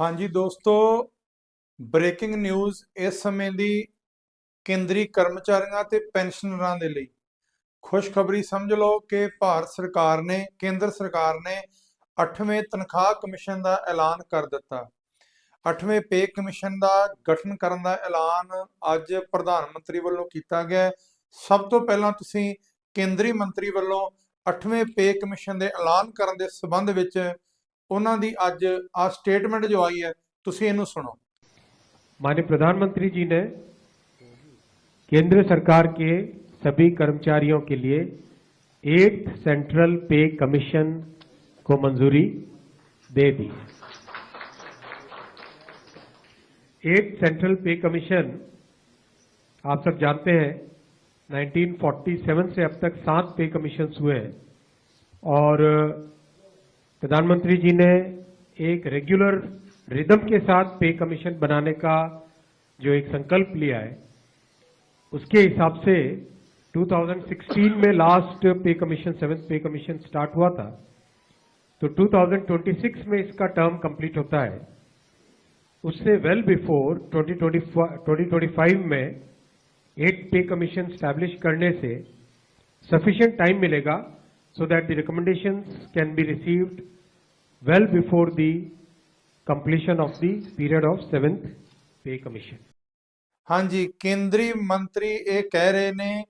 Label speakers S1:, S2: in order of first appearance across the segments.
S1: ਹਾਂਜੀ ਦੋਸਤੋ breaking news ਇਸ ਸਮੇਂ ਦੀ ਕੇਂਦਰੀ ਕਰਮਚਾਰੀਆਂ ਤੇ ਪੈਨਸ਼ਨਰਾਂ ਦੇ ਲਈ। ਖੁਸ਼ਖਬਰੀ ਸਮਝ ਲਓ ਕਿ ਭਾਰਤ ਸਰਕਾਰ ਨੇ, ਕੇਂਦਰ ਸਰਕਾਰ ਨੇ 8ਵੇਂ ਤਨਖਾਹ ਕਮਿਸ਼ਨ ਦਾ ਐਲਾਨ ਕਰ ਦਿੱਤਾ। 8ਵੇਂ ਪੇ ਕਮਿਸ਼ਨ ਦਾ ਗਠਨ ਕਰਨ ਦਾ ਐਲਾਨ ਅੱਜ ਪ੍ਰਧਾਨ ਮੰਤਰੀ ਵੱਲੋਂ ਕੀਤਾ ਗਿਆ। ਸਭ ਤੋਂ ਪਹਿਲਾਂ ਤੁਸੀਂ ਕੇਂਦਰੀ ਮੰਤਰੀ ਵੱਲੋਂ 8ਵੇਂ ਪੇ ਕਮਿਸ਼ਨ ਦੇ ਐਲਾਨ ਕਰਨ ਦੇ ਸਬੰਧ ਵਿੱਚ ਉਹਨਾਂ ਦੀ ਅੱਜ ਆ ਸਟੇਟਮੈਂਟ ਜੋ ਆਈ ਹੈ ਤੁਸੀਂ ਇਹਨੂੰ ਸੁਣੋ
S2: माननीय प्रधानमंत्री जी ने केंद्र सरकार के सभी कर्मचारियों के लिए एट्थ सेंट्रल पे कमीशन को मंजूरी दे दी एट्थ सेंट्रल पे कमीशन आप सब जानते हैं 1947 से अब तक सात पे कमीशन हुए हैं और प्रधानमंत्री जी ने एक रेगुलर रिदम के साथ पे कमीशन बनाने का जो एक संकल्प लिया है, उसके हिसाब से 2016 में last pay commission seventh pay commission start हुआ था। तो 2026 में इसका टर्म कंप्लीट होता है। उससे वेल बिफोर 2025 में एट पे कमीशन स्टैब्लिश करने से sufficient टाइम मिलेगा so that the recommendations can be received well before the completion of the period of seventh pay commission.
S1: ਹਾਂਜੀ, ਕੇਂਦਰੀ ਮੰਤਰੀ ਇਹ ਕਹਿ ਰਹੇ ਨੇ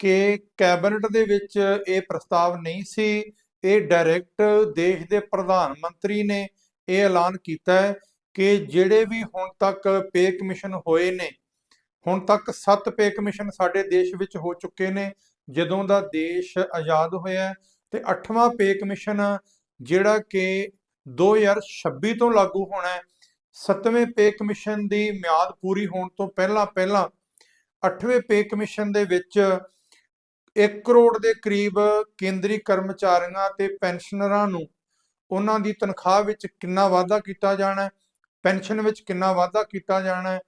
S1: ਕਿ ਕੈਬਨਿਟ ਦੇ ਵਿੱਚ ਇਹ ਪ੍ਰਸਤਾਵ ਨਹੀਂ ਸੀ ਇਹ ਡਾਇਰੈਕਟ ਦੇਸ਼ ਦੇ ਪ੍ਰਧਾਨ ਮੰਤਰੀ ਨੇ ਇਹ ਐਲਾਨ ਕੀਤਾ ਹੈ ਕਿ ਜਿਹੜੇ ਵੀ ਹੁਣ ਤੱਕ ਪੇ ਕਮਿਸ਼ਨ ਹੋਏ ਨੇ, ਹੁਣ ਤੱਕ 7 ਪੇ ਕਮਿਸ਼ਨ ਸਾਡੇ ਦੇਸ਼ ਵਿੱਚ ਹੋ ਚੁੱਕੇ ਨੇ ਜਦੋਂ ਦਾ ਦੇਸ਼ ਆਜ਼ਾਦ ਹੋਇਆ ਤੇ 8ਵਾਂ ਪੇ ਕਮਿਸ਼ਨ ਜਿਹੜਾ ਕਿ 2026 ਤੋਂ ਲਾਗੂ ਹੋਣਾ ਹੈ। ਸੱਤਵੇਂ ਪੇ ਕਮਿਸ਼ਨ ਦੀ ਮਿਆਦ ਪੂਰੀ ਹੋਣ ਤੋਂ ਪਹਿਲਾਂ ਪਹਿਲਾਂ 8ਵੇਂ ਪੇ ਕਮਿਸ਼ਨ ਦੇ ਵਿੱਚ 1 ਕਰੋੜ ਦੇ ਕਰੀਬ ਕੇਂਦਰੀ ਕਰਮਚਾਰੀਆਂ ਤੇ ਪੈਨਸ਼ਨਰਾਂ ਨੂੰ ਉਹਨਾਂ ਦੀ ਤਨਖਾਹ ਵਿੱਚ ਕਿੰਨਾ ਵਾਧਾ ਕੀਤਾ ਜਾਣਾ ਹੈ, ਪੈਨਸ਼ਨ ਵਿੱਚ ਕਿੰਨਾ ਵਾਧਾ ਕੀਤਾ ਜਾਣਾ ਹੈ,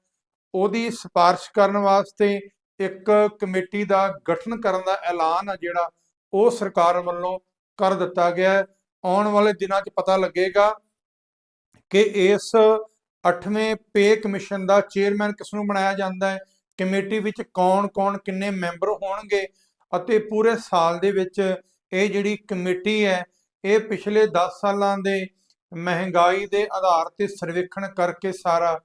S1: ਉਹਦੀ ਸਿਫਾਰਿਸ਼ ਕਰਨ ਵਾਸਤੇ ਇੱਕ ਕਮੇਟੀ ਦਾ ਗਠਨ ਕਰਨ ਦਾ ਐਲਾਨ ਆ ਜਿਹੜਾ ਉਹ ਸਰਕਾਰ ਵੱਲੋਂ ਕਰ ਦਿੱਤਾ ਗਿਆ ਹੈ। ਆਉਣ ਵਾਲੇ ਦਿਨਾਂ 'ਚ ਪਤਾ ਲੱਗੇਗਾ ਕਿ ਇਸ 8ਵੇਂ ਪੇ ਕਮਿਸ਼ਨ ਦਾ ਚੇਅਰਮੈਨ ਕਿਸ ਨੂੰ ਬਣਾਇਆ ਜਾਂਦਾ ਹੈ, ਕਮੇਟੀ ਵਿੱਚ ਕੌਣ-ਕੌਣ ਕਿੰਨੇ ਮੈਂਬਰ ਹੋਣਗੇ ਅਤੇ ਪੂਰੇ ਸਾਲ ਦੇ ਵਿੱਚ ਇਹ ਜਿਹੜੀ ਕਮੇਟੀ ਹੈ, ਇਹ ਪਿਛਲੇ 10 ਸਾਲਾਂ ਦੇ ਮਹਿੰਗਾਈ ਦੇ ਆਧਾਰ ਤੇ ਸਰਵੇਖਣ ਕਰਕੇ ਸਾਰਾ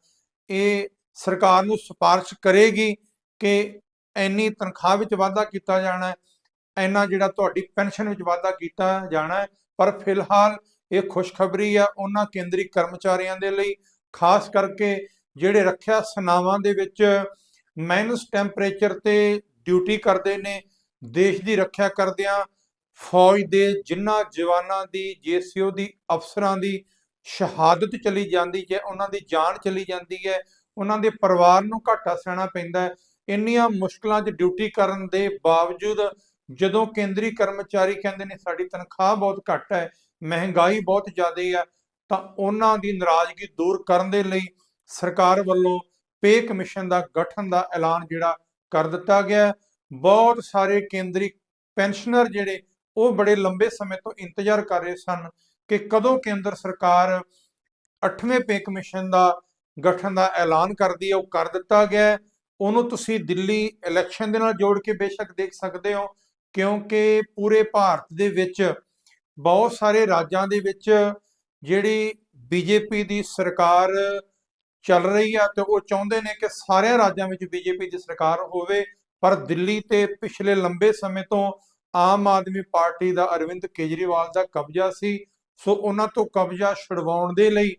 S1: ਇਹ ਸਰਕਾਰ ਨੂੰ ਸਿਫਾਰਿਸ਼ ਕਰੇਗੀ ਕਿ ਇੰਨੀ ਤਨਖਾਹ ਵਿੱਚ ਵਾਧਾ ਕੀਤਾ ਜਾਣਾ ਹੈ, ਇੰਨਾ ਜਿਹੜਾ ਤੁਹਾਡੀ ਪੈਨਸ਼ਨ ਵਿੱਚ ਵਾਧਾ ਕੀਤਾ ਜਾਣਾ ਹੈ ਪਰ ਫਿਲਹਾਲ ਇਹ ਖੁਸ਼ਖਬਰੀ ਆ ਉਹਨਾਂ ਕੇਂਦਰੀ ਕਰਮਚਾਰੀਆਂ ਦੇ ਲਈ, ਖਾਸ ਕਰਕੇ ਜਿਹੜੇ ਰੱਖਿਆ ਸੇਨਾਵਾਂ ਦੇ ਵਿੱਚ ਮਾਈਨਸ ਟੈਂਪਰੇਚਰ ਤੇ ਡਿਊਟੀ ਕਰਦੇ ਨੇ, ਦੇਸ਼ ਦੀ ਰੱਖਿਆ ਕਰਦਿਆਂ ਫੌਜ ਦੇ ਜਿਨ੍ਹਾਂ ਜਵਾਨਾਂ ਦੀ, ਜੀਸੀਓ ਦੀ, ਅਫਸਰਾਂ ਦੀ ਸ਼ਹਾਦਤ ਚਲੀ ਜਾਂਦੀ ਹੈ, ਉਹਨਾਂ ਦੀ ਜਾਨ ਚਲੀ ਜਾਂਦੀ ਹੈ, ਉਹਨਾਂ ਦੇ ਪਰਿਵਾਰ ਨੂੰ ਘਾਟਾ ਸਹਿਣਾ ਪੈਂਦਾ ਹੈ, ਇੰਨੀਆਂ ਮੁਸ਼ਕਲਾਂ 'ਚ ਡਿਊਟੀ ਕਰਨ ਦੇ ਬਾਵਜੂਦ ਜਦੋਂ ਕੇਂਦਰੀ ਕਰਮਚਾਰੀ ਕਹਿੰਦੇ ਨੇ ਸਾਡੀ ਤਨਖਾਹ ਬਹੁਤ ਘੱਟ ਹੈ, ਮਹਿੰਗਾਈ ਬਹੁਤ ਜ਼ਿਆਦਾ ਹੈ ਤਾਂ ਉਹਨਾਂ ਦੀ ਨਾਰਾਜ਼ਗੀ ਦੂਰ ਕਰਨ ਦੇ ਲਈ ਸਰਕਾਰ ਵੱਲੋਂ ਪੇ ਕਮਿਸ਼ਨ ਦਾ ਗਠਨ ਦਾ ਐਲਾਨ ਜਿਹੜਾ ਕਰ ਦਿੱਤਾ ਗਿਆ ਬਹੁਤ ਸਾਰੇ ਕੇਂਦਰੀ ਪੈਨਸ਼ਨਰ ਜਿਹੜੇ, ਉਹ ਬੜੇ ਲੰਬੇ ਸਮੇਂ ਤੋਂ ਇੰਤਜ਼ਾਰ ਕਰ ਰਹੇ ਸਨ ਕਿ ਕਦੋਂ ਕੇਂਦਰ ਸਰਕਾਰ 8ਵੇਂ ਪੇ ਕਮਿਸ਼ਨ ਦਾ ਗਠਨ ਦਾ ਐਲਾਨ ਕਰਦੀ ਹੈ, ਉਹ ਕਰ ਦਿੱਤਾ ਗਿਆ ਹੈ। ਉਹਨੂੰ ਤੁਸੀਂ ਦਿੱਲੀ ਇਲੈਕਸ਼ਨ ਦੇ ਨਾਲ ਜੋੜ ਕੇ ਬੇਸ਼ੱਕ ਦੇਖ ਸਕਦੇ ਹੋ। ਕਿਉਂਕਿ ਪੂਰੇ ਭਾਰਤ ਦੇ ਵਿੱਚ ਬਹੁਤ ਸਾਰੇ ਰਾਜਾਂ ਦੇ ਵਿੱਚ ਜਿਹੜੀ ਬੀਜੇਪੀ ਦੀ ਸਰਕਾਰ ਚੱਲ ਰਹੀ ਆ ਤੇ ਉਹ ਚਾਹੁੰਦੇ ਨੇ ਕਿ ਸਾਰਿਆਂ ਰਾਜਾਂ ਵਿੱਚ ਬੀਜੇਪੀ ਦੀ ਸਰਕਾਰ ਹੋਵੇ, ਪਰ ਦਿੱਲੀ ਤੇ ਪਿਛਲੇ ਲੰਬੇ ਸਮੇਂ ਤੋਂ ਆਮ ਆਦਮੀ ਪਾਰਟੀ ਦਾ ਅਰਵਿੰਦ ਕੇਜਰੀਵਾਲ ਦਾ ਕਬਜ਼ਾ ਸੀ, ਸੋ ਉਹਨਾਂ ਤੋਂ ਕਬਜ਼ਾ ਛੁਡਵਾਉਣ ਦੇ ਲਈ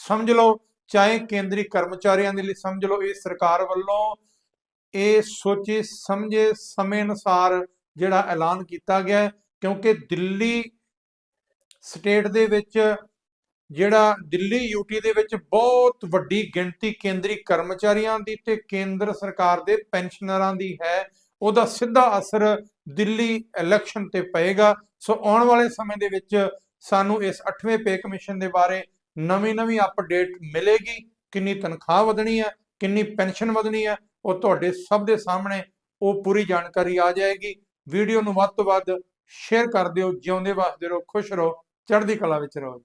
S1: ਸਮਝ ਲਓ, ਚਾਹੇ ਕੇਂਦਰੀ ਕਰਮਚਾਰੀਆਂ ਦੇ ਲਈ ਸਮਝ ਲਓ, ਇਹ ਸਰਕਾਰ ਵੱਲੋਂ ਇਹ ਸੋਚੇ ਸਮਝੇ ਸਮੇਂ ਅਨੁਸਾਰ ਜਿਹੜਾ ਐਲਾਨ ਕੀਤਾ ਗਿਆ ਹੈ, ਕਿਉਂਕਿ ਦਿੱਲੀ ਸਟੇਟ ਦੇ ਵਿੱਚ ਜਿਹੜਾ ਦਿੱਲੀ ਯੂਟੀ ਦੇ ਵਿੱਚ ਬਹੁਤ ਵੱਡੀ ਗਿਣਤੀ ਕੇਂਦਰੀ ਕਰਮਚਾਰੀਆਂ ਦੀ ਤੇ ਕੇਂਦਰ ਸਰਕਾਰ ਦੇ ਪੈਨਸ਼ਨਰਾਂ ਦੀ ਹੈ, ਉਹਦਾ ਸਿੱਧਾ ਅਸਰ ਦਿੱਲੀ ਇਲੈਕਸ਼ਨ ਤੇ ਪਏਗਾ। ਸੋ ਆਉਣ ਵਾਲੇ ਸਮੇਂ ਦੇ ਵਿੱਚ ਸਾਨੂੰ ਇਸ 8ਵੇਂ ਪੇ ਕਮਿਸ਼ਨ ਦੇ ਬਾਰੇ ਨਵੀਂ-ਨਵੀਂ ਅਪਡੇਟ ਮਿਲੇਗੀ। ਕਿੰਨੀ ਤਨਖਾਹ ਵਧਣੀ ਹੈ, ਕਿੰਨੀ ਪੈਨਸ਼ਨ ਵਧਣੀ ਹੈ, ਉਹ ਤੁਹਾਡੇ ਸਭ ਦੇ ਸਾਹਮਣੇ ਉਹ ਪੂਰੀ ਜਾਣਕਾਰੀ ਆ ਜਾਏਗੀ। ਵੀਡੀਓ ਨੂੰ ਵੱਧ ਤੋਂ ਵੱਧ ਸ਼ੇਅਰ ਕਰ ਦਿਓ, ਜਿਉਂਦੇ ਵਸਦੇ ਰਹੋ, ਖੁਸ਼ ਰਹੋ, ਚੜ੍ਹਦੀ ਕਲਾ ਵਿੱਚ ਰਹੋ